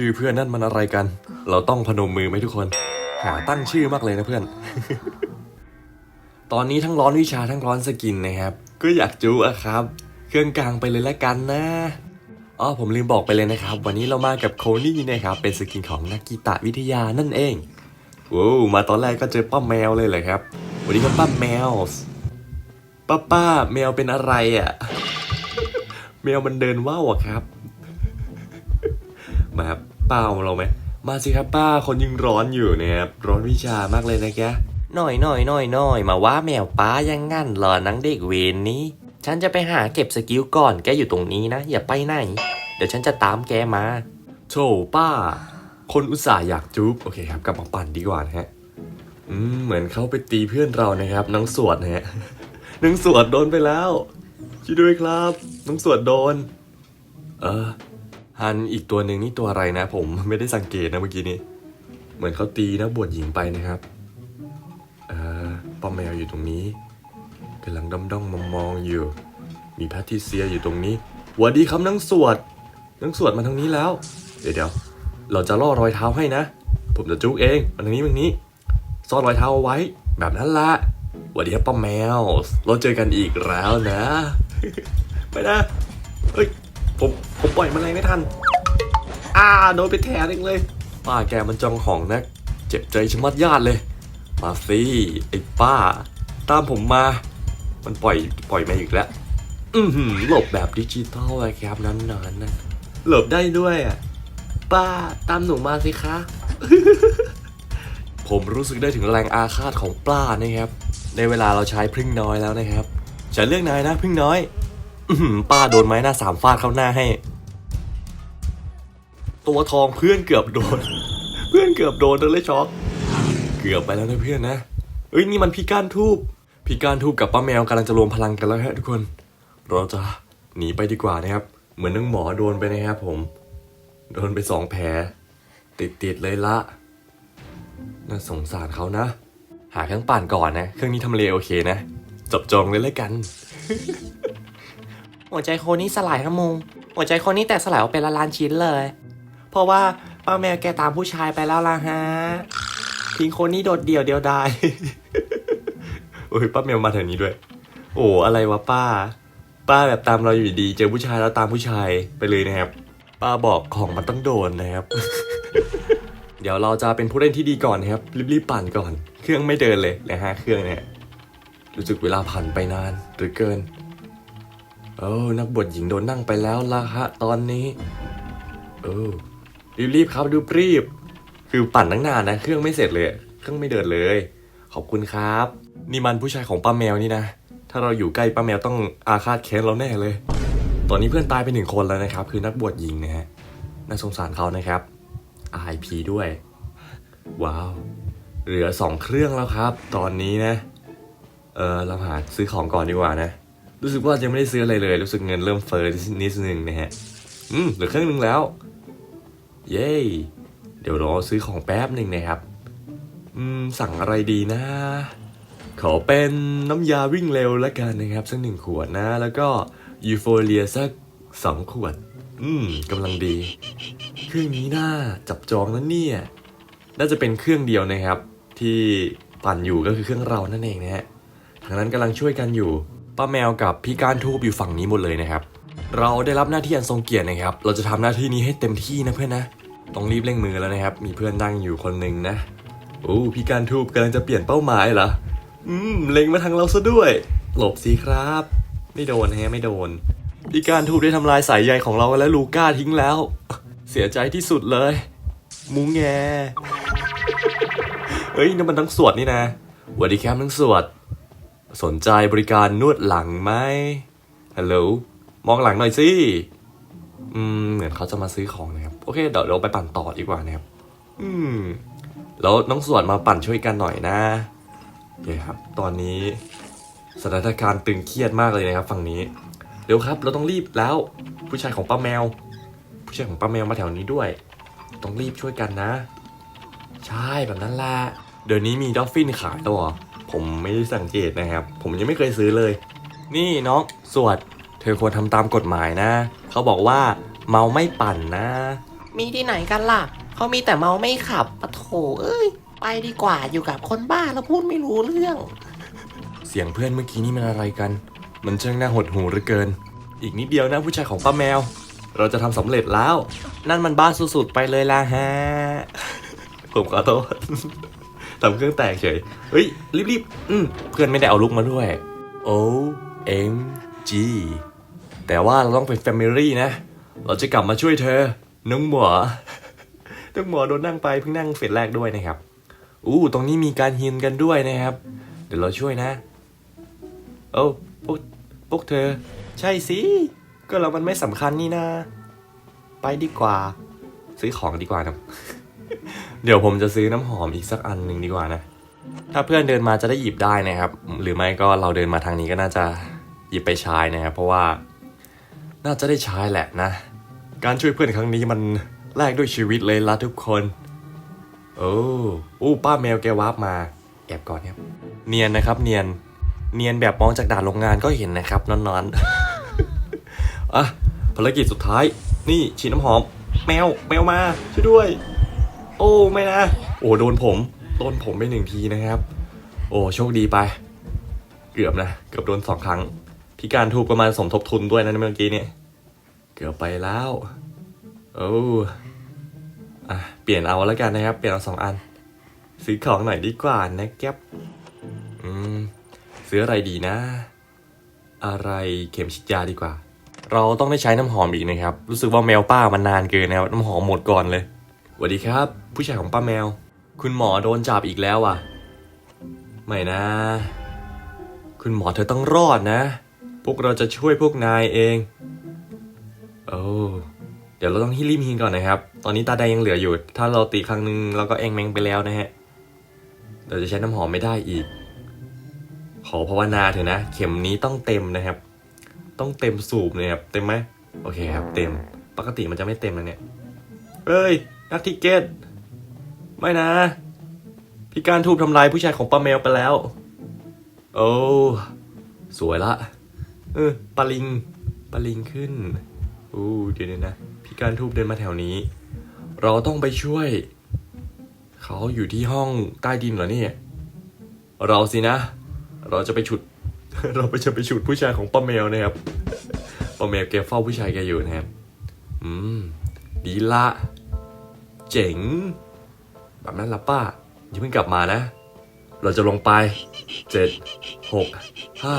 ชื่อเพื่อนนั่นมันอะไรกัน เราต้องพนมมือไหมทุกคน หาตั้งชื่อมากเลยนะเพื่อน ตอนนี้ทั้งร้อนวิชาทั้งร้อนสกินนะครับ ก็อยากจูอะครับ เครื่องกลางไปเลยละกันนะอ๋อผมลืมบอกไปเลยนะครับ วันนี้เรามากับโคนี่นะครับ เป็นสกินของนักกีตะวิทยานั่นเองว้าวมาตอนแรกก็เจอป้าแมวเลยเหรอครับ วันนี้ก็ป้าแมวป้าป้าแมวเป็นอะไรอะ่ะ แมวมันเดินว่าวอะครับ มาครับ ป้าเอาเราไหมมาสิครับป้าคนยังร้อนอยู่เนี่ยครับร้อนวิชามากเลยนะแกหน่อยหน่อยหน่อยหน่อยมาว่าแมวป้ายังงั้นเหรอนังเด็กเวนนี้ ฉันจะไปหาเก็บสกิลก่อนแกอยู่ตรงนี้นะ อย่าไปไหน เดี๋ยวฉันจะตามแกมาโถป้า คนอุตส่าห์อยากจุ๊บโอเคครับกลับมาปั่นดีกว่านะฮะอืมเหมือนเขาไปตีเพื่อนเรานะครับน้องสวดนะฮะน้องสวดโดนไปแล้วช่วยด้วยครับน้องสวดโดน เออ ฮันอีกตัวหนึ่งนี่ตัวอะไรนะ ผมไม่ได้สังเกตนะเมื่อกี้นี้ เหมือนเขาตีนักบวชหญิงไปนะครับป้อมแมวอยู่ตรงนี้กำลังด้อมด้อมมองมองอยู่ มีแพทิเซียอยู่ตรงนี้หวัสดีครับนังสวดนังสวดมาทางนี้แล้ว เดี๋ยวเดี๋ยวเราจะล่อรอยเท้าให้นะ ผมจะจุกเองมาทางนี้มาทางนี้ซ่อนรอยเท้าเอาไว้ แบบนั้นละหวัสดีครับป้าแมว เราเจอกันอีกแล้วนะ ไปนะเฮ้ยผม ผมปล่อยมันอะไรไม่ทัน อ่าโดนไปแถเองเลย ป้าแกมันจองหองนะ เจ็บใจชะมัดญาติเลย มาสิไอ้ป้า ตามผมมา มันปล่อยปล่อยมาอีกแล้ว อือหือหลบแบบดิจิตอลเลยครับนั้นๆนะหลบได้ด้วยอะ ป้าตามหนูมาสิคะ ผมรู้สึกได้ถึงแรงอาฆาตของป้านะครับ ในเวลาเราใช้พึ่งน้อยแล้วนะครับฉันเลือกนายนะพึ่งน้อย อื้อหือป้าโดนไม้หน้าสามฟาดเข้าหน้าให้ ตัวทองเพื่อนเกือบโดน เพื่อนเกือบโดนเลยช็อกเกือบไปแล้วนะเพื่อนนะเอ้ยนี่มันพี่ก้านทูบพี่ก้านทูบกับป้าแมวกำลังจะรวมพลังกันแล้วฮะทุกคน เราจะหนีไปดีกว่านะครับ เหมือนนึงหมอโดนไปนะครับผม โดนไปสองแผลติดติดๆเลยละน่าสงสารเขานะ หาเครื่องปั่นก่อนนะ เครื่องนี้ทำเลโอเคนะ จับจองเลยแล้วกัน หัวใจโคนนี้สลายครับมุงหัวใจโคนนี้แตกสลายออกเป็นละลานชิ้นเลย เพราะว่าป้าแมวแกตามผู้ชายไปแล้วล่ะฮะทิ้งคนนี้โดดเดี่ยวเดียวดายโอ้ยป้าแมวมาแถวนี้ด้วย โอ้อะไรวะป้า ป้าแบบตามเราอยู่ดี เจอผู้ชายแล้วตามผู้ชายไปเลยนะครับ ป้าบอกของมันต้องโดนนะครับ เดี๋ยวเราจะเป็นผู้เล่นที่ดีก่อนนะครับรีบๆปั่นก่อน เครื่องไม่เดินเลยนะฮะเครื่องเนี่ยรู้สึกเวลาผ่านไปนานหรือเกินเออนักบวชหญิงโดนนั่งไปแล้วล่ะฮะตอนนี้เออ รีบๆครับดูรีบคือปั่นตั้งนานนะ เครื่องไม่เสร็จเลย เครื่องไม่เดินเลย ขอบคุณครับ นี่มันผู้ชายของป้าแมวนี่นะ ถ้าเราอยู่ใกล้ป้าแมวต้องอาฆาตแค้นเราแน่เลย ตอนนี้เพื่อนตายไปหนึ่งคนแล้วนะครับ คือนักบวชหญิงนะฮะน่าสงสารเขานะครับ RIP ด้วย ว้าว เหลือสองเครื่องแล้วครับ ตอนนี้นะ เออเราหาซื้อของก่อนดีกว่านะ รู้สึกว่ายังไม่ได้ซื้ออะไรเลย รู้สึกเงินเริ่มเฟ้อนิดนึงนะฮะ อืมเหลือเครื่องนึงแล้ว เย้เดี๋ยวรอซื้อของแป๊บหนึ่งนะครับ อืม สั่งอะไรดีนะ ขอเป็นน้ำยาวิ่งเร็วล้วกันนะครับ สักหนึ่งขวดนะ แล้วก็ยูโฟเรียสักสองขวด อืมกำลังดี เครื่องนี้น่าจับจองนะเนี่ย น่าจะเป็นเครื่องเดียวนะครับ ที่ปั่นอยู่ก็คือเครื่องเรานั่นเองนะฮะทางนั้นกำลังช่วยกันอยู่ ป้าแมวกับพี่กานทูบอยู่ฝั่งนี้หมดเลยนะครับ เราได้รับหน้าที่อันทรงเกียรตินะครับ เราจะทำหน้าที่นี้ให้เต็มที่นะเพื่อนนะ ต้องรีบเร่งมือแล้วนะครับ มีเพื่อนนั่งอยู่คนหนึ่งนะโอ้พี่การทูบกำลังจะเปลี่ยนเป้าหมายเหรอ อืม เล็งมาทางเราซะด้วย หลบสิครับ ไม่โดนแฮะไม่โดน พี่การทูบได้ทำลายสายใยของเราและลูก้าทิ้งแล้ว เสียใจที่สุดเลยมูงแงเฮ้ยนั่นมันทั้งสวดนี่นะวัสดีครับทั้งสวด สนใจบริการนวดหลังไหมฮัลโหล มองหลังหน่อยสิ อืมเหมือนเขาจะมาซื้อของนะครับ โอเคเดี๋ยวเราไปปั่นต่อดีกว่านะครับ อืม แล้วน้องสวดมาปั่นช่วยกันหน่อยนะโอเคครับ ตอนนี้สถานการณ์ตึงเครียดมากเลยนะครับ ฝั่งนี้เดี๋ยวครับ เราต้องรีบแล้ว ผู้ชายของป้าแมว ผู้ชายของป้าแมวมาแถวนี้ด้วย ต้องรีบช่วยกันนะ ใช่แบบนั้นแหละเดี๋ยวนี้มีดอฟฟินขายตัวผมไม่ได้สังเกตนะครับ ผมยังไม่เคยซื้อเลย นี่น้องสวด เธอควรทำตามกฎหมายนะ เขาบอกว่าเมาไม่ปั่นนะนมีที่ไหนกันล่ะ เขามีแต่เมาไม่ขับปะโถเอ้ย ไปดีกว่าอยู่กับคนบ้าแล้วพูดไม่รู้เรื่อง เสียงเพื่อนเมื่อกี้นี่มันอะไรกัน มันช่างน่าหดหูเหลือเกิน อีกนิดเดียวนะผู้ชายของป้าแมว เราจะทำสำเร็จแล้ว นั่นมันบ้าสุดๆไปเลยล่ะฮะ ผมขอโทษ ทำเครื่องแตกเฉย เฮ้ยรีบๆอืมเพื่อนไม่ได้เอาลูกมาด้วย O M G แต่ว่าเราต้องเป็น Family นะ เราจะกลับมาช่วยเธอ น้องหมอ น้องหมอโดนนั่งไปเพิ่งนั่งเฟสแรกด้วยนะครับ อู้ตรงนี้มีการฮินกันด้วยนะครับ เดี๋ยวเราช่วยนะ โอ้าพวกพวกเธอ ใช่สิ ก็เรามันไม่สำคัญนี่นะ ไปดีกว่า ซื้อของดีกว่านะเดี๋ยวผมจะซื้อน้ำหอมอีกสักอันหนึ่งดีกว่านะ ถ้าเพื่อนเดินมาจะได้หยิบได้นะครับ หรือไม่ก็เราเดินมาทางนี้ก็น่าจะหยิบไปใช้นะครับ เพราะว่า น่าจะได้ใช้แหละนะ การช่วยเพื่อนครั้งนี้มันแลกด้วยชีวิตเลยละทุกคน โอ้โอ้ป้าแมวแกวาร์ปมา แอบก่อนครับ เนียนนะครับ เนียน เนียนแบบมองจากด่านโรงงานก็เห็นนะครับนอนๆอะภารกิจสุดท้าย นี่ฉีดน้ำหอม แมว แมวมาช่วยด้วย โอ้ไม่นะ โอ้โดนผมโดนผมไปหนึ่งทีนะครับ โอ้โชคดีไป เกือบนะ เกือบโดนสองครั้ง พิการทูบประมาณสมทบทุนด้วยนะเมื่อกี้เนี่ย เกือบไปแล้ว โอ้อะเปลี่ยนเอาแล้วกันนะครับ เปลี่ยนเอาสองอัน ซื้อของหน่อยดีกว่านะแก๊ปอืมซื้ออะไรดีนะ อะไรเข็มฉีดยาดีกว่า เราต้องได้ใช้น้ำหอมอีกนะครับ รู้สึกว่าแมวป้ามันนานเกินนะครับน้ำหอมหมดก่อนเลยสวัสดีครับ ผู้ชายของป้าแมว คุณหมอโดนจับอีกแล้วอะ ไม่นะ คุณหมอเธอต้องรอดนะ วกเราจะช่วยพวกนายเอง โอ้เดี๋ยวเราต้องฮิริมฮินก่อนนะครับ ตอนนี้ตาแดงยังเหลืออยู่ ถ้าเราตีครั้งหนึ่งเราก็เองแมงไปแล้วนะฮะ เราจะใช้น้ำหอมไม่ได้อีก ขอภาวนาเถอะนะ เข็มนี้ต้องเต็มนะครับ ต้องเต็มสูบเลยครับ เต็มไหม โอเคครับ เต็ม ปกติมันจะไม่เต็มนะเนี่ย เฮ้ย นักทิเกต ไม่นะ พี่การทูบทำลายผู้ชายของป้าแมวไปแล้ว โอ้ สวยละ เออปลาลิงปลาลิงขึ้นอู้เดี๋ยวๆนะ พี่การทูบเดินมาแถวนี้ เราต้องไปช่วย เขาอยู่ที่ห้องใต้ดินเหรอเนี่ย เราสินะ เราจะไปฉุด เราไปจะไปฉุดผู้ชายของป้าแมวนะครับป้าแมวแกเฝ้าผู้ชายแกอยู่นะครับ อืม ดีละ เจ๋ง แบบนั้นละป้าอย่าเพิ่งกลับมานะ เราจะลงไปเจ็ดหกห้า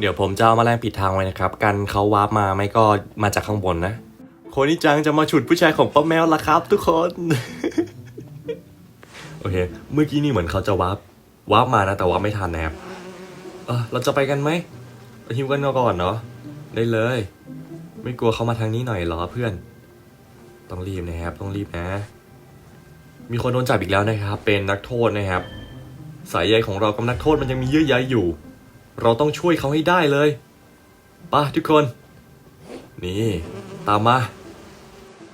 เดี๋ยวผมจะเอาแมาแรงปิดทางไว้นะครับ กันเขาวาร์ปมาไม่ก็มาจากข้างบนนะ โคนนี้จังจะมาฉุดผู้ชายของป้าแมวละครับทุกคน โอเค เมื่อกี้นี่เหมือนเขาจะวาร์ปวาร์ปมานะ แต่วาร์ปไม่ทันนะครับเออเราจะไปกันไหมไปฮิวกันก่อนเนาะได้เลย ไม่กลัวเขามาทางนี้หน่อยเหรอเพื่อน ต้องรีบนะครับ ต้องรีบนะ มีคนโดนจับอีกแล้วนะครับ เป็นนักโทษนะครับ สายใยของเรากับนักโทษมันยังมีเยื่อใยอยู่ เราต้องช่วยเขาให้ได้เลยไป่ะทุกคน นี่ ตามมา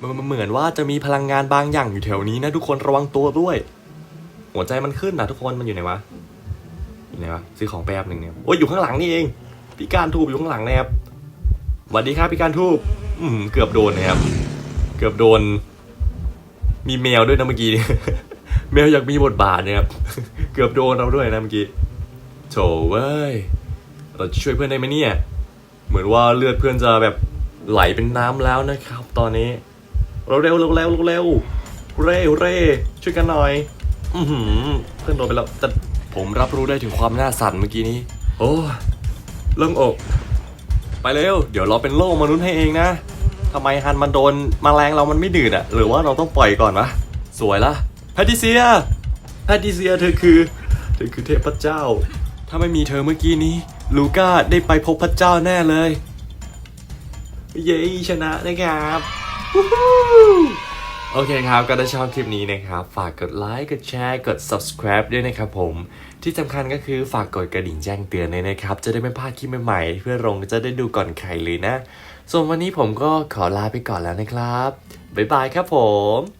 มันเหมือนว่าจะมีพลังงานบางอย่างอยู่แถวนี้นะทุกคนระวังตัวด้วย หัวใจมันขึ้นนะทุกคนมันอยู่ไหนวะอยู่ไหนวะซื้อของแป๊บหนึ่งเนี่ยโอ้ยอยู่ข้างหลังนี่เอง พี่การทูบอยู่ข้างหลังนะครับสวัสดีครับพี่การทูบอืมเกือบโดนนะครับ เกือบโดน มีแมวด้วยนะเมื่อกี้แมวอยากมีบทบาทนะครับ เกือบโดนเราด้วยนะเมื่อกี้ โถเว้ย เราจะช่วยเพื่อนได้ไหมเนี่ย เหมือนว่าเลือดเพื่อนจะแบบไหลเป็นน้ำแล้วนะครับ ตอนนี้เราเร็วเร็วเร็วเร็วเร็วเร่ช่วยกันหน่อย อืเพื่อนโดนไปแล้วแต่ผมรับรู้ได้ถึงความน่าสั่นเมื่อกี้นี้ โอ้เริ่มอก ไปเร็ว เดี๋ยวเราเป็นโลกมนุษย์ให้เองนะทำไมฮันมันโดนมแมลงเรามันไม่ดืดอะหรือว่าเราต้องปล่อยก่อนวะสวยละแพทริเซียแพทริเซียเธอคือ เธอคือเทพเจ้า ถ้าไม่มีเธอเมื่อกี้นี้ ลูก้าได้ไปพบพระเจ้าแน่เลย เย้ชนะนะครับโอเคครับ ก็ถ้าชอบคลิปนี้นะครับ ฝากกดไลค์กดแชร์กด subscribe ด้วยนะครับผม ที่สำคัญก็คือฝากกดกระดิ่งแจ้งเตือนเลยนะครับ จะได้ไม่พลาดคลิปใหม่ๆ เพื่อลงจะได้ดูก่อนใครเลยนะ ส่วนวันนี้ผมก็ขอลาไปก่อนแล้วนะครับ บ๊ายบายครับผม